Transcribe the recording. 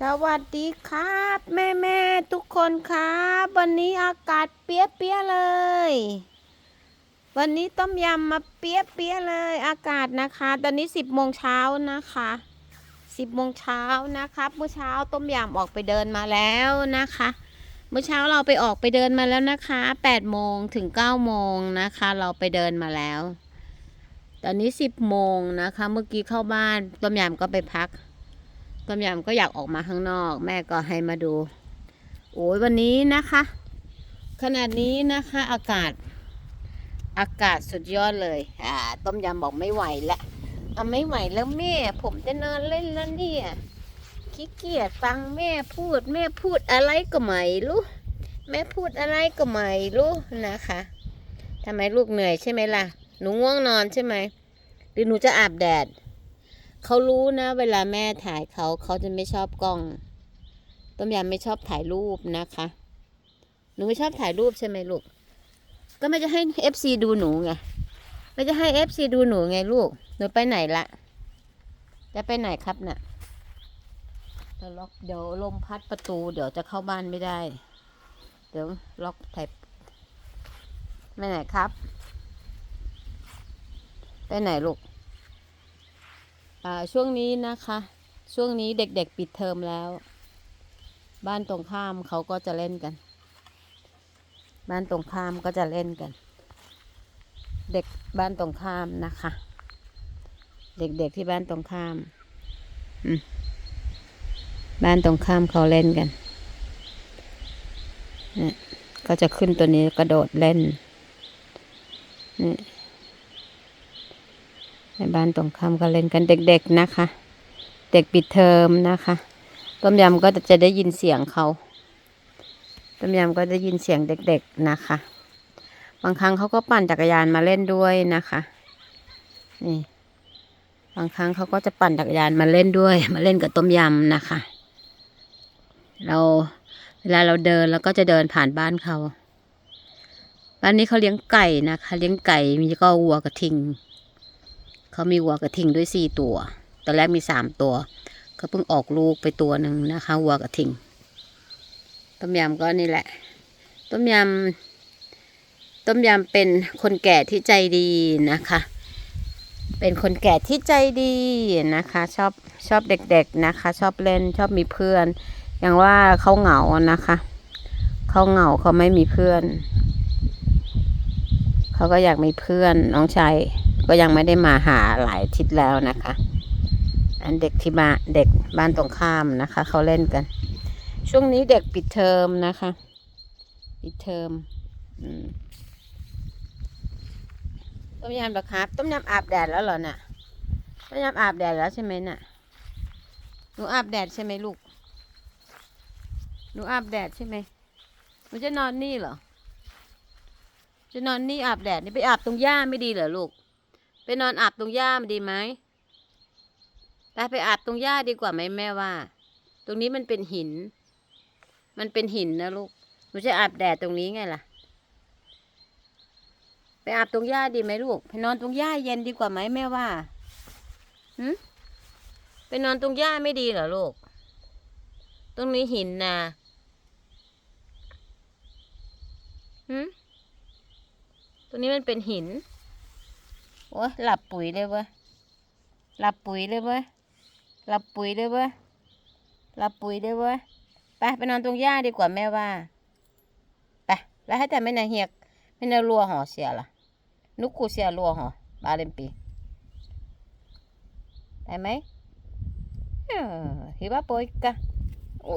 สวัสดีครับ แม่แม่ทุกคนครับ วันนี้อากาศเปียเปียๆเลย วันนี้ต้มยำมาเปียเปียๆเลย อากาศนะคะ ตอนนี้สิบโมงเช้านะคะสิบโมงเช้านะครับเมื่อเช้าต้มยำออกไปเดินมาแล้วนะคะ เมื่อเช้าเราไปออกไปเดินมาแล้วนะคะแปดโมงถึงเก้าโมงนะคะ เราไปเดินมาแล้ว ตอนนี้สิบโมงนะคะ เมื่อกี้เข้าบ้านต้มยำก็ไปพัก ต้มยำก็อยากออกมาข้างนอก แม่ก็ให้มาดู โอ้ยวันนี้นะคะ ขนาดนี้นะคะอากาศ อากาศสุดยอดเลยอ่าต้มยำบอกไม่ไหวล้วอะไม่ไหวแล้วแม่ ผมจะนอนเล่นแล้วเนี่ยขี้เกียจฟังแม่พูด แม่พูดอะไรก็ไม่รู้แม่พูดอะไรก็ไม่รู้นะคะทำไมลูกเหนื่อยใช่ไหมล่ะ หนูง่วงนอนใช่ไหมหรือหนูจะอาบแดด เขารู้นะ เวลาแม่ถ่ายเขาเขาจะไม่ชอบกล้อง ต้มยำไม่ชอบถ่ายรูปนะคะ หนูไม่ชอบถ่ายรูปใช่ไหมลูก ก็ไม่จะให้เอฟซีดูหนูไง ไม่จะให้เอฟซีดูหนูไงลูก หนูไปไหนละ จะไปไหนครับน่ะเดี๋ยวล็อกเดี๋ยวลมพัดประตู เดี๋ยวจะเข้าบ้านไม่ได้ เดี๋ยวล็อกไถไปไหนครับ ไปไหนลูก ช่วงนี้นะคะ ช่วงนี้เด็กๆปิดเทอมแล้ว บ้านตรงข้ามเขาก็จะเล่นกัน บ้านตรงข้ามก็จะเล่นกัน เด็กบ้านตรงข้ามนะคะ เด็กๆที่บ้านตรงข้ามบ้านตรงข้ามเขาเล่นกันก็จะขึ้นตัวนี้กระโดดเล่นนี่ ในบ้านตรงข้ามก็เล่นกันเด็กๆนะคะ เด็กปิดเทอมนะคะ ต้มยำก็จะได้ยินเสียงเขาต้มยำก็ได้ยินเสียงเด็กๆนะคะ บางครั้งเขาก็ปั่นจักรยานมาเล่นด้วยนะคะนี่บางครั้งเขาก็จะปั่นจักรยานมาเล่นด้วย มาเล่นกับต้มยำนะคะ เราเวลาเราเดินเราก็จะเดินผ่านบ้านเขาบ้านนี้เขาเลี้ยงไก่นะคะ เลี้ยงไก่มีก็วัวกระทิง เขามีวัวกระทิงด้วยสี่ตัว ตอนแรกมีสามตัวเขาเพิ่งออกลูกไปตัวหนึ่งนะคะวัวกระทิง ต้มยำก็นี่แหละ ต้มยำต้มยำเป็นคนแก่ที่ใจดีนะคะ เป็นคนแก่ที่ใจดีนะคะ ชอบชอบเด็กๆนะคะ ชอบเล่นชอบมีเพื่อน อย่างว่าเขาเหงานะคะเขาเหงาเขาไม่มีเพื่อน เขาก็อยากมีเพื่อนน้องชาย ก็ยังไม่ได้มาหาหลายอาทิตย์แล้วนะคะ อันเด็กที่บ้านเด็กบ้านตรงข้ามนะคะเขาเล่นกัน ช่วงนี้เด็กปิดเทอมนะคะ ปิดเทอมต้มยำปะครับ ต้มยำอาบแดดแล้วเหรอน่ะ ต้มยำอาบแดดแล้วใช่ไหมน่ะหนูอาบแดดใช่ไหมลูกหนูอาบแดดใช่ไหมหนูจะนอนนี่เหรอ จะนอนนี่อาบแดดนี่ไปอาบตรงหญ้าไม่ดีเหรอลูก ไปนอนอาบตรงหญ้ามันดีไหมไปไปอาบตรงหญ้าดีกว่าไหมแม่ว่า ตรงนี้มันเป็นหิน มันเป็นหินนะลูกหนูจะอาบแดดตรงนี้ไงล่ะ ไปอาบตรงหญ้าดีไหมลูก ไปนอนตรงหญ้าเย็นดีกว่าไหมแม่ว่าหืมไปนอนตรงหญ้าไม่ดีเหรอลูก ตรงนี้หินนะหืมตรงนี้มันเป็นหิน โอ้หลับปุ๋ยเลยเว้ยหลับปุ๋ยเลยเว้ยหลับปุ๋ยเลยเว้ยหลับปุ๋ยเลยเว้ยไปไปนอนตรงหญ้าดีกว่าแม่ว่าไปแล้วให้แต่ไม่นาเฮียกไม่นารัวหอเสียล่ะนุกคูเสียรัวหอบาเลมปีได้ไหมเออฮิบาโปยกะโอ้